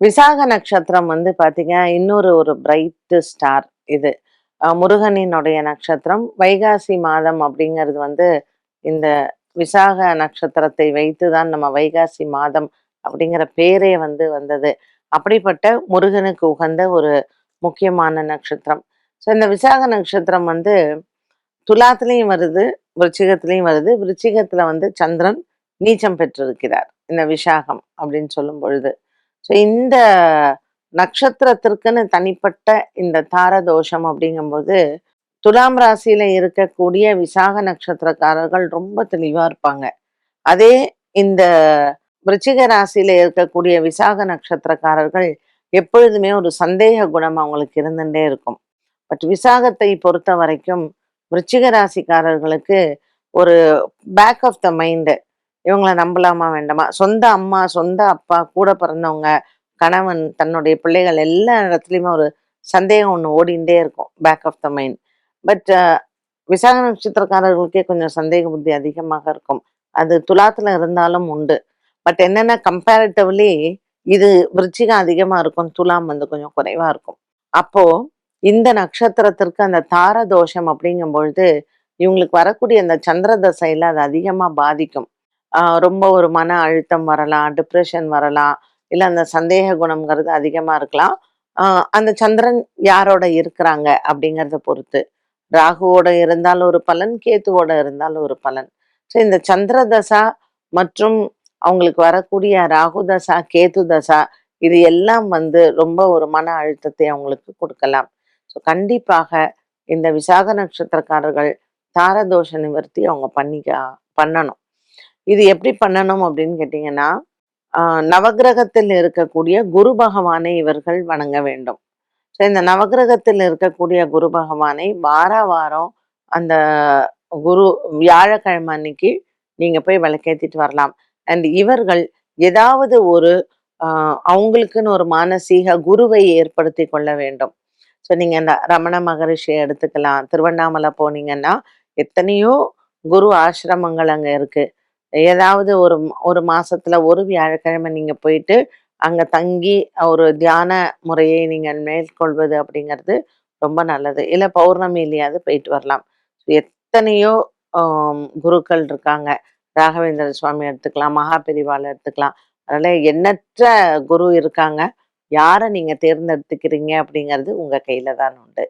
விசாக நட்சத்திரம் வந்து பார்த்தீங்க இன்னொரு ஒரு பிரைட்டு ஸ்டார் இது. முருகனினுடைய நட்சத்திரம் வைகாசி மாதம் அப்படிங்கிறது வந்து இந்த விசாக நட்சத்திரத்தை வைத்து தான் நம்ம வைகாசி மாதம் அப்படிங்கிற பேரே வந்து வந்தது. அப்படிப்பட்ட முருகனுக்கு உகந்த ஒரு முக்கியமான நட்சத்திரம். ஸோ இந்த விசாக நட்சத்திரம் வந்து துலாத்துலேயும் வருது விருச்சிகத்திலையும் வருது. விருச்சிகத்தில் வந்து சந்திரன் நீச்சம் பெற்றிருக்கிறார் இந்த விசாகம் அப்படின்னு சொல்லும் பொழுது. ஸோ இந்த நட்சத்திரத்திற்குன்னு தனிப்பட்ட இந்த தார தோஷம் அப்படிங்கும்போது துலாம் ராசியில இருக்கக்கூடிய விசாக நட்சத்திரக்காரர்கள் ரொம்ப தெளிவா இருப்பாங்க. அதே இந்த விருச்சிக ராசியில இருக்கக்கூடிய விசாக நட்சத்திரக்காரர்கள் எப்பொழுதுமே ஒரு சந்தேக குணம் அவங்களுக்கு இருந்துட்டே இருக்கும். பட் விசாகத்தை பொறுத்த வரைக்கும் விருச்சிக ராசிக்காரர்களுக்கு ஒரு பேக் ஆஃப் த மைண்டு இவங்கள நம்பலாமா வேண்டாமா? சொந்த அம்மா சொந்த அப்பா கூட பிறந்தவங்க கணவன் தன்னுடைய பிள்ளைகள் எல்லா இடத்துலையுமே ஒரு சந்தேகம் ஒன்று ஓடிண்டே இருக்கும் back of the mind but விசாக நட்சத்திரக்காரர்களுக்கே கொஞ்சம் சந்தேக புத்தி அதிகமாக இருக்கும். அது துலாத்துல இருந்தாலும் உண்டு. பட் என்னென்ன கம்பேரிட்டிவ்லி இது விருச்சிகம் அதிகமா இருக்கும் துலாம் வந்து கொஞ்சம் குறைவா இருக்கும். அப்போ இந்த நட்சத்திரத்திற்கு அந்த தார தோஷம் அப்படிங்கும் பொழுது இவங்களுக்கு வரக்கூடிய அந்த சந்திர தசையில அது அதிகமா பாதிக்கும். ரொம்ப ஒரு மன அழுத்தம் வரலாம் டிப்ரெஷன் வரலாம் இல்லை அந்த சந்தேக குணம்ங்கிறது அதிகமாக இருக்கலாம். அந்த சந்திரன் யாரோட இருக்கிறாங்க அப்படிங்கிறத பொறுத்து. ராகுவோட இருந்தாலும் ஒரு பலன் கேத்துவோட இருந்தாலும் ஒரு பலன். ஸோ இந்த சந்திர தசா மற்றும் அவங்களுக்கு வரக்கூடிய ராகு தசா கேத்து தசா இது எல்லாம் வந்து ரொம்ப ஒரு மன அழுத்தத்தை அவங்களுக்கு கொடுக்கலாம். ஸோ கண்டிப்பாக இந்த விசாக நட்சத்திரக்காரர்கள் தாரதோஷ நிவர்த்தி அவங்க பண்ணிக்க பண்ணணும். இது எப்படி பண்ணணும் அப்படின்னு கேட்டிங்கன்னா நவகிரகத்தில் நவக்கிரகத்தில் இருக்கக்கூடிய குரு பகவானை இவர்கள் வணங்க வேண்டும். ஸோ இந்த நவக்கிரகத்தில் இருக்கக்கூடிய குரு பகவானை வார வாரம் அந்த குரு வியாழக்கிழமை அன்னைக்கு நீங்கள் போய் விளக்கேற்றிட்டு வரலாம். அண்ட் இவர்கள் ஏதாவது ஒரு அவங்களுக்குன்னு ஒரு மானசீக குருவை ஏற்படுத்தி கொள்ள வேண்டும். ஸோ நீங்கள் இந்த ரமண மகரிஷியை எடுத்துக்கலாம். திருவண்ணாமலை போனீங்கன்னா எத்தனையோ குரு ஆசிரமங்கள் அங்கே இருக்குது ஏதாவது ஒரு ஒரு மாசத்துல ஒரு வியாழக்கிழமை நீங்க போயிட்டு அங்க தங்கி ஒரு தியான முறையை நீங்க மேற்கொள்வது அப்படிங்கிறது ரொம்ப நல்லது. இல்ல பௌர்ணமியிலையாவது போயிட்டு வரலாம். எத்தனையோ குருக்கள் இருக்காங்க. ராகவேந்திர சுவாமி எடுத்துக்கலாம் மகாபெரிவாள் எடுத்துக்கலாம். அதனால எண்ணற்ற குரு இருக்காங்க. யாரை நீங்க தேர்ந்தெடுத்துக்கிறீங்க அப்படிங்கிறது உங்க கையில தான் உண்டு.